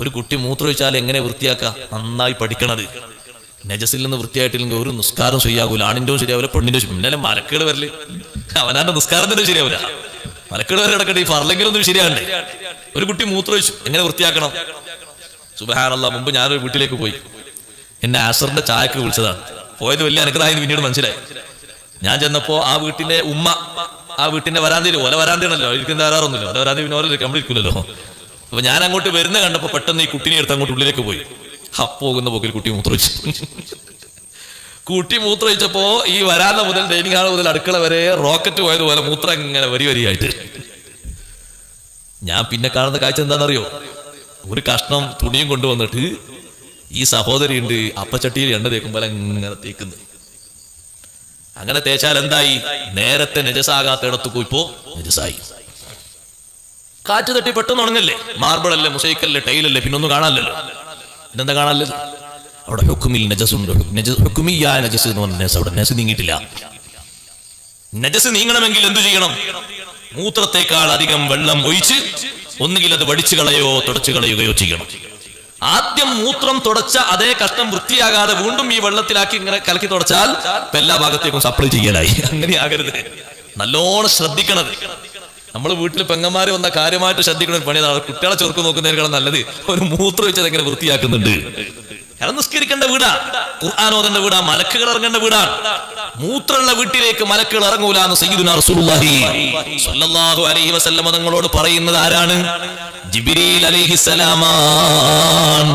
ഒരു കുട്ടി മൂത്രമൊഴിച്ചാൽ എങ്ങനെ വൃത്തിയാക്കാം? നന്നായി പഠിക്കണത്. നജസിൽ നിന്ന് വൃത്തിയായിട്ടില്ലെങ്കിൽ ഒരു നിസ്കാരം ശരിയാകൂല. ആണിന്റെയും ശരിയാവില്ല പെണ്ണിന്റെ പിന്നെ മലക്കുകൾ വരൽ. അവനാന്റെ നിസ്കാരം തന്നെ ശരിയാവില്ല മലക്കുകൾ വരെ കിടക്കട്ടെ ഈ ഫർലെങ്കിലും ഒന്നും ശരിയാകണ്ടേ ഒരു കുട്ടി മൂത്രമൊഴിച്ചു എങ്ങനെ വൃത്തിയാക്കണം? സുബഹാനല്ല മുമ്പ് ഞാനൊരു വീട്ടിലേക്ക് പോയി. എന്നെ ആസറിന്റെ ചായക്ക് വിളിച്ചതാണ്. പോയത് വലിയ അനക്കതായെന്ന് പിന്നീട് മനസ്സിലായി. ഞാൻ ചെന്നപ്പോ ആ വീട്ടിലെ ഉമ്മ ആ വീട്ടിന്റെ വരാന്തയിൽ ഓല വരാന്തയാണല്ലോ. ഇരിക്കുന്ന ധാരാറൊന്നുമില്ല ഓല വരാന്തി പിന്നെ ഓരോ കമ്പിളിരിക്കില്ലല്ലോ അപ്പൊ ഞാൻ അങ്ങോട്ട് വരുന്ന കണ്ടപ്പോ പെട്ടെന്ന് ഈ കുട്ടിനെ എടുത്ത് അങ്ങോട്ട് ഉള്ളിലേക്ക് പോയി. പോകുന്ന പോക്കിൽ കുട്ടി മൂത്രമൊഴിച്ചു. കുട്ടി മൂത്രമൊഴിച്ചപ്പോ ഈ വരാന്ന മുതൽ ഡൈനിങ് ഹാൾ മുതൽ അടുക്കള വരെ റോക്കറ്റ് പോയതുപോലെ മൂത്രം ഇങ്ങനെ വരി വരിയായിട്ട്. ഞാൻ പിന്നെ കാണുന്ന കാഴ്ച എന്താണെന്നറിയോ? ഒരു കഷ്ണം തുണിയും കൊണ്ടുവന്നിട്ട് ഈ സഹോദരി ഉണ്ട് അപ്പച്ചട്ടിയിൽ എണ്ണ തേക്കുമ്പോൾ ഇങ്ങനെ തേക്കുന്നു. അങ്ങനെ തേച്ചാൽ എന്തായി? നേരത്തെ നജസാകാത്തയിടത്ത് പോയിപ്പോ നജസായി. കാറ്റ് തട്ടി പെട്ടെന്ന് ഉണങ്ങല്ലേ? മാർബിളല്ലേ മുസൈക്കല്ലേ ടൈലല്ലേ പിന്നൊന്നും കാണാനല്ലോ പിന്നെന്താ കാണാനല്ലോ അവിടെ ഹുക്കുമിൽ നജസുണ്ട്. ഹുക്കുമിയായ നജസ് എന്ന് പറഞ്ഞ അവിടെ. നജസ് നീങ്ങിയിട്ടില്ല. നജസ് നീങ്ങണമെങ്കിൽ എന്തു ചെയ്യണം? മൂത്രത്തെക്കാൾ അധികം വെള്ളം ഒഴിച്ച് ഒന്നുകിൽ അത് വടിച്ചു കളയോ തുടച്ചു കളയുകയോ ചെയ്യണം. ആദ്യം മൂത്രം തുടച്ച അതേ കഷ്ടം വൃത്തിയാകാതെ വീണ്ടും ഈ വെള്ളത്തിലാക്കി ഇങ്ങനെ കലക്കി തുടച്ചാൽ എല്ലാ ഭാഗത്തേക്കും സപ്ലൈ ചെയ്യലായി. അങ്ങനെ ആകരുത്. നല്ലോണം ശ്രദ്ധിക്കണത്. നമ്മൾ വീട്ടിൽ പെങ്ങന്മാർ വന്ന കാര്യമായിട്ട് ശ്രദ്ധിക്കുന്ന ഒരു പണിയാണ് കുട്ടികളെ ചെറുക്ക് നോക്കുന്നതിനേക്കാളും നല്ലത് ഒരു മൂത്രം വെച്ചത് എങ്ങനെ വൃത്തിയാക്കുന്നുണ്ട്. കാരണം നിസ്കരിക്കേണ്ട വീടാ ഖുർആാനോദന്റെ വീടാ മലക്കുകൾ ഇറങ്ങേണ്ട വീടാ. മൂത്രമുള്ള വീട്ടിലേക്ക് മലക്കുകൾ ഇറങ്ങൂല എന്ന് സയ്യിദുനാ റസൂലുള്ളാഹി സ്വല്ലല്ലാഹു അലൈഹി വസല്ലമ തങ്ങളോട് പറയുന്നത് ആരാണ്? ജിബ്രീൽ അലൈഹിസ്സലാമാണ്